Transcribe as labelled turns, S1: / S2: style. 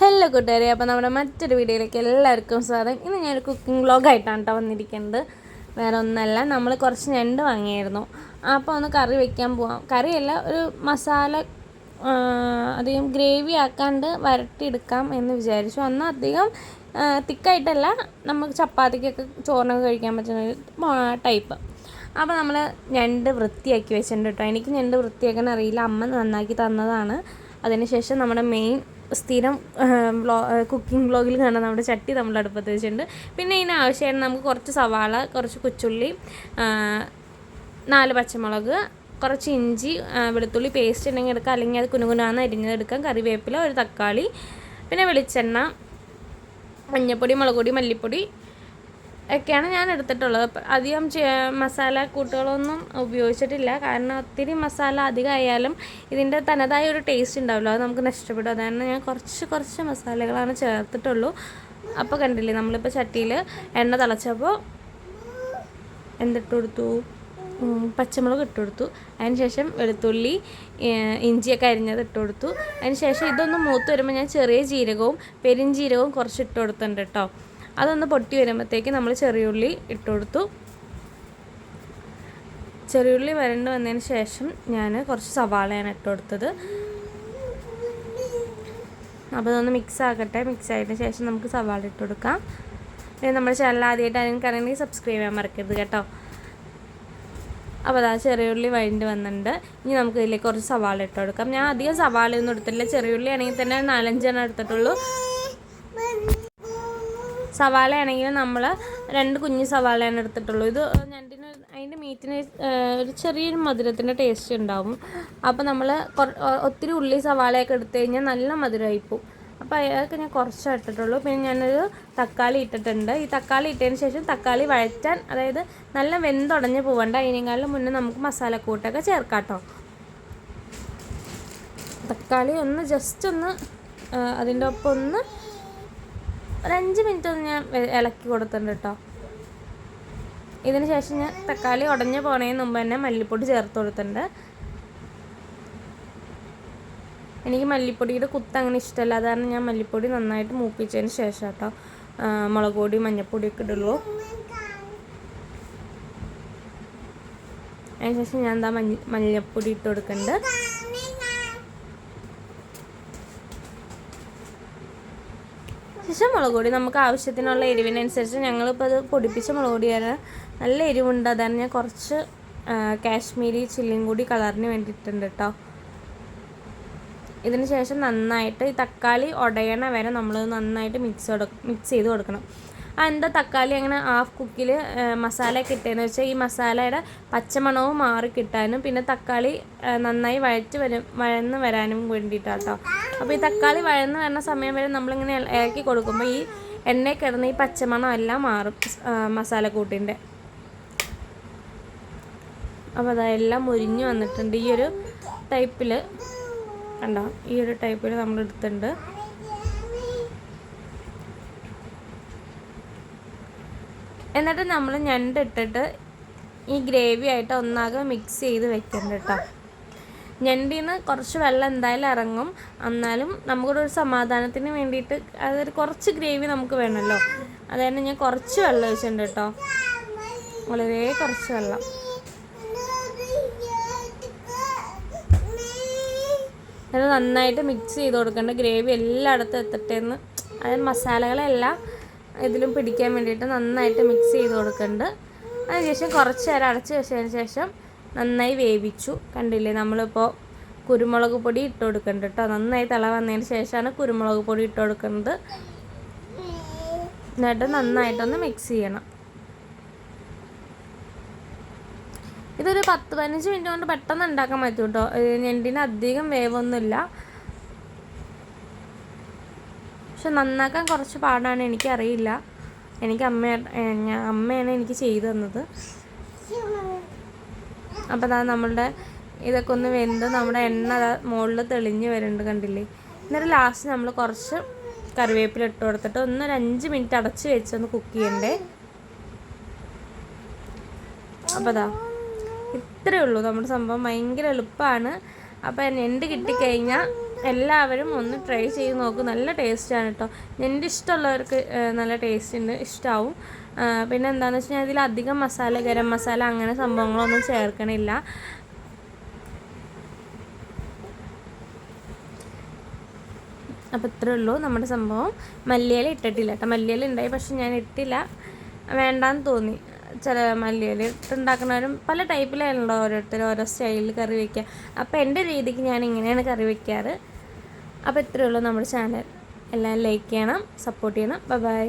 S1: Hello കൂട്ടുകാരെ അപ്പോൾ നമ്മുടെ മറ്റൊരു വീഡിയോയിലേക്ക് എല്ലാവർക്കും സ്വാഗതം. ഇന്ന് ഞാനൊരു കുക്കിംഗ് വ്ളോഗായിട്ടാണ് കേട്ടോ വന്നിരിക്കുന്നത്. വേറെ ഒന്നല്ല നമ്മൾ കുറച്ച് ഞണ്ട് വാങ്ങിയായിരുന്നു. അപ്പോൾ ഒന്ന് കറി വെക്കാൻ പോവാം. കറിയല്ല ഒരു മസാല അധികം ഗ്രേവി ആക്കാണ്ട് വരട്ടിയെടുക്കാം എന്ന് വിചാരിച്ചു. അന്ന് അധികം തിക്കായിട്ടല്ല നമുക്ക് ചപ്പാത്തിക്കൊക്കെ ചോറിനൊക്കെ കഴിക്കാൻ പറ്റുന്ന ഒരു ടൈപ്പ് അപ്പോൾ നമ്മൾ ഞണ്ട് വൃത്തിയാക്കി വെച്ചിട്ടുണ്ട് കേട്ടോ എനിക്ക് ഞണ്ട് വൃത്തിയാക്കാൻ അറിയില്ല. അമ്മ നന്നാക്കി തന്നതാണ്. അതിനുശേഷം നമ്മുടെ മെയിൻ സ്ഥിരം വ്ളോ കുക്കിംഗ് വ്ളോഗിൽ കാണാൻ നമ്മുടെ ചട്ടി നമ്മൾ അടുപ്പത്ത് വെച്ചിട്ടുണ്ട്. പിന്നെ ഇതിന് ആവശ്യമായിട്ട് നമുക്ക് കുറച്ച് സവാള കുറച്ച് കൊച്ചുള്ളി നാല് പച്ചമുളക് കുറച്ച് ഇഞ്ചി വെളുത്തുള്ളി പേസ്റ്റ് ഉണ്ടെങ്കിൽ എടുക്കാം. അല്ലെങ്കിൽ അത് കുനുകുനാന്ന് അരിഞ്ഞതെടുക്കാം. കറിവേപ്പില ഒരു തക്കാളി പിന്നെ വെളിച്ചെണ്ണ മഞ്ഞൾപ്പൊടി മുളക് പൊടി മല്ലിപ്പൊടി ഒക്കെയാണ് ഞാൻ എടുത്തിട്ടുള്ളത്. അധികം മസാല കൂട്ടുകളൊന്നും ഉപയോഗിച്ചിട്ടില്ല. കാരണം ഒത്തിരി മസാല അധികമായാലും ഇതിന്റെ തനതായ ഒരു ടേസ്റ്റ് ഉണ്ടാവില്ല. അത് നമുക്ക് നഷ്ടപ്പെടും. അതാണ് ഞാൻ കുറച്ച് കുറച്ച് മസാലകളാണ് ചേർത്തിട്ടുള്ളൂ. അപ്പോൾ കണ്ടില്ലേ നമ്മളിപ്പോൾ ചട്ടിയിൽ എണ്ണ തിളച്ചപ്പോൾ എന്തിട്ട് കൊടുത്തു പച്ചമുളക് ഇട്ട് കൊടുത്തു അതിന് ശേഷം വെളുത്തുള്ളി ഇഞ്ചിയൊക്കെ അരിഞ്ഞത് ഇട്ട് കൊടുത്തു അതിന് ശേഷം ഇതൊന്ന് മൂത്ത് വരുമ്പോൾ ഞാൻ ചെറിയ ജീരകവും പെരിഞ്ജീരകവും കുറച്ച് ഇട്ട് കൊടുത്തിട്ടുണ്ട് കേട്ടോ അതൊന്ന് പൊട്ടി വരുമ്പോഴത്തേക്ക് നമ്മൾ ചെറിയുള്ളി ഇട്ട് കൊടുത്തു ചെറിയുള്ളി വരണ്ട് വന്നതിന് ശേഷം ഞാൻ കുറച്ച് സവാളയാണ് ഇട്ട് കൊടുത്തത് അപ്പോൾ അതൊന്ന് മിക്സ് ആക്കട്ടെ മിക്സ് ആയതിന് ശേഷം നമുക്ക് സവാള ഇട്ട് കൊടുക്കാം നമ്മുടെ ചാനൽ ആദ്യമായിട്ട് അറിയണമെങ്കിൽ സബ്സ്ക്രൈബ് ചെയ്യാൻ മറക്കരുത് കേട്ടോ. അപ്പോൾ അതാ ചെറിയുള്ളി വഴണ്ട് വന്നിട്ടുണ്ട്. ഇനി നമുക്ക് ഇതിലേക്ക് കുറച്ച് സവാള ഇട്ട് കൊടുക്കാം ഞാൻ അധികം സവാളയൊന്നും എടുത്തിട്ടില്ല. ചെറിയുള്ളി ആണെങ്കിൽ തന്നെ നാലഞ്ചെണ്ണം എടുത്തിട്ടുള്ളൂ. സവാള ആണെങ്കിൽ നമ്മൾ രണ്ട് കുഞ്ഞ് സവാളയാണ് എടുത്തിട്ടുള്ളൂ. ഇത് ഞണ്ടിന് അതിന്റെ മീറ്റിന് ഒരു ചെറിയൊരു മധുരത്തിന്റെ ടേസ്റ്റ് ഉണ്ടാവും. അപ്പോൾ നമ്മൾ ഒത്തിരി ഉള്ളി സവാളയൊക്കെ എടുത്തു കഴിഞ്ഞാൽ നല്ല മധുരമായി പോവും. അപ്പോൾ അതൊക്കെ ഞാൻ കുറച്ച് ഇട്ടിട്ടുള്ളൂ. പിന്നെ ഞാനൊരു തക്കാളി ഇട്ടിട്ടുണ്ട്. ഈ തക്കാളി ഇട്ടതിന് ശേഷം തക്കാളി വഴറ്റാൻ അതായത് നല്ല വെന്തുടഞ്ഞ് പോവണ്ട. അതിനേക്കാളും മുന്നേ നമുക്ക് മസാലക്കൂട്ടൊക്കെ ചേർക്കാം കേട്ടോ. തക്കാളി ഒന്ന് ജസ്റ്റ് ഒന്ന് അതിന്റെ ഒപ്പം ഒന്ന് ഒരു അഞ്ച് മിനിറ്റ് ഒന്ന് ഞാൻ ഇളക്കി കൊടുത്തിട്ടുണ്ട് കേട്ടോ ഇതിന് ശേഷം ഞാൻ തക്കാളി ഉടഞ്ഞു പോണതിന് മുമ്പ് തന്നെ മല്ലിപ്പൊടി ചേർത്ത് കൊടുത്തിട്ടുണ്ട്. എനിക്ക് മല്ലിപ്പൊടിയുടെ കുത്ത് അങ്ങനെ ഇഷ്ടമല്ല. അത് കാരണം ഞാൻ മല്ലിപ്പൊടി നന്നായിട്ട് മൂപ്പിച്ചതിന് ശേഷം കേട്ടോ മുളക് പൊടി മഞ്ഞൾപ്പൊടിയൊക്കെ ഇടുള്ളൂ. അതിനുശേഷം ഞാൻ എന്താ മഞ്ഞ മഞ്ഞൾപ്പൊടി ഇട്ട് കൊടുക്കുന്നുണ്ട് ശേഷം മുളക് പൊടി. നമുക്ക് ആവശ്യത്തിനുള്ള എരിവിനനുസരിച്ച് ഞങ്ങളിപ്പോൾ അത് പൊടിപ്പിച്ച മുളക് പൊടിയാണ്. നല്ല എരിവുണ്ട്. അതാണ് ഞാൻ കുറച്ച് കാശ്മീരി ചില്ലിയും കൂടി കളറിന് വേണ്ടിയിട്ടുണ്ട് കേട്ടോ ഇതിന് ശേഷം നന്നായിട്ട് ഈ തക്കാളി ഉടയണ വരെ നമ്മൾ നന്നായിട്ട് മിക്സ് മിക്സ് ചെയ്ത് കൊടുക്കണം. എന്താ തക്കാളി അങ്ങനെ ഹാഫ് കുക്കിൽ മസാലയൊക്കെ ഇട്ടതെന്ന് വെച്ചാൽ ഈ മസാലയുടെ പച്ചമണവും മാറി കിട്ടാനും പിന്നെ തക്കാളി നന്നായി വഴറ്റ് വരും വഴന്ന് വരാനും വേണ്ടിയിട്ടാണ് കേട്ടോ അപ്പോൾ ഈ തക്കാളി വഴന്ന് വരുന്ന സമയം വരെ നമ്മളിങ്ങനെ ഇള- ഇളക്കി കൊടുക്കുമ്പോൾ ഈ എണ്ണയിൽ കിടന്ന് ഈ പച്ചമണം എല്ലാം മാറും മസാല മസാലക്കൂട്ടിന്റെ അപ്പോൾ അതെല്ലാം മുരിഞ്ഞ് വന്നിട്ടുണ്ട്. ഈ ഒരു ടൈപ്പിൽ കണ്ടോ? ഈ ഒരു ടൈപ്പിൽ നമ്മൾ എടുത്തിട്ടുണ്ട് എന്നിട്ട് നമ്മൾ ഞണ്ടിട്ടിട്ട് ഈ ഗ്രേവി ആയിട്ട് ഒന്നാകെ മിക്സ് ചെയ്ത് വെക്കണ്ട കേട്ടോ. ഞണ്ടിൽ നിന്ന് കുറച്ച് വെള്ളം എന്തായാലും ഇറങ്ങും. എന്നാലും നമുക്കൊരു സമാധാനത്തിന് വേണ്ടിയിട്ട് അതൊരു കുറച്ച് ഗ്രേവി നമുക്ക് വേണമല്ലോ. അതുകൊണ്ട് ഞാൻ കുറച്ച് വെള്ളം ഒഴിച്ചിട്ടുണ്ട് കേട്ടോ. വളരെ കുറച്ച് വെള്ളം. അത് നന്നായിട്ട് മിക്സ് ചെയ്ത് കൊടുക്കേണ്ട ഗ്രേവി എല്ലായിടത്തും എത്തട്ടെ എന്ന്. അതായത് മസാലകളെല്ലാം ഇതിലും പിടിക്കാൻ വേണ്ടിയിട്ട് നന്നായിട്ട് മിക്സ് ചെയ്ത് കൊടുക്കുന്നുണ്ട്. അതിനുശേഷം കുറച്ച് നേരം അടച്ച് വെച്ചതിന് ശേഷം നന്നായി വേവിച്ചു. കണ്ടില്ലേ നമ്മളിപ്പോൾ കുരുമുളക് പൊടി ഇട്ട് കൊടുക്കുന്നുണ്ട് കേട്ടോ. നന്നായി തിള വന്നതിന് ശേഷമാണ് കുരുമുളക് പൊടി ഇട്ട് കൊടുക്കുന്നത്. എന്നിട്ട് നന്നായിട്ടൊന്ന് മിക്സ് ചെയ്യണം. ഇതൊരു പത്ത് പതിനഞ്ച് മിനിറ്റ് കൊണ്ട് പെട്ടെന്ന് ഉണ്ടാക്കാൻ പറ്റും കേട്ടോ. ഞണ്ടിന് അധികം വേവൊന്നുമില്ല. പക്ഷെ നന്നാക്കാൻ കുറച്ച് പാടാണ് എനിക്കറിയില്ല. എനിക്ക് അമ്മ അമ്മയാണ് എനിക്ക് ചെയ്തു തന്നത്. അപ്പോൾ അതാ നമ്മളുടെ ഇതൊക്കെ ഒന്ന് വെന്ത് നമ്മുടെ എണ്ണ മുകളിൽ തെളിഞ്ഞ് വരുന്നുണ്ട് കണ്ടില്ലേ? എന്നിട്ട് ലാസ്റ്റ് നമ്മൾ കുറച്ച് കറിവേപ്പില ഇട്ട് കൊടുത്തിട്ട് ഒന്ന് ഒരു അഞ്ച് മിനിറ്റ് അടച്ച് വെച്ച് ഒന്ന് കുക്ക് ചെയ്യണ്ടേ? അപ്പോൾ അതാ ഇത്രയേ ഉള്ളൂ. നമ്മുടെ സംഭവം ഭയങ്കര എളുപ്പമാണ് അപ്പോൾ എന്റെ കിട്ടിക്കഴിഞ്ഞാൽ എല്ലാവരും ഒന്ന് ട്രൈ ചെയ്ത് നോക്കും. നല്ല ടേസ്റ്റാണ് കേട്ടോ എന്റെ ഇഷ്ടമുള്ളവർക്ക് നല്ല ടേസ്റ്റ് ഉണ്ട്. ഇഷ്ടമാവും പിന്നെ എന്താണെന്ന് വെച്ച് കഴിഞ്ഞാൽ ഇതിൽ അധികം മസാല ഗരം മസാല അങ്ങനെ സംഭവങ്ങളൊന്നും ചേർക്കണില്ല. അപ്പോൾ ഇത്രേ ഉള്ളൂ നമ്മുടെ സംഭവം. മല്ലിയില ഇട്ടിട്ടില്ല കേട്ടോ മല്ലിയില ഉണ്ടായി പക്ഷെ ഞാൻ ഇട്ടില്ല. വേണ്ടാന്ന് തോന്നി. ചില മല്ലിയില ഇട്ടുണ്ടാക്കുന്നവരും പല ടൈപ്പിലാണല്ലോ ഓരോരുത്തർ ഓരോ സ്റ്റൈലിൽ കറി വയ്ക്കുക അപ്പോൾ എന്റെ രീതിക്ക് ഞാൻ ഇങ്ങനെയാണ് കറി വയ്ക്കാറ് അപ്പോൾ ഇത്രയേ ഉള്ളൂ നമ്മുടെ ചാനൽ. എല്ലാം ലൈക്ക് ചെയ്യണം സപ്പോർട്ട് ചെയ്യണം. ബൈ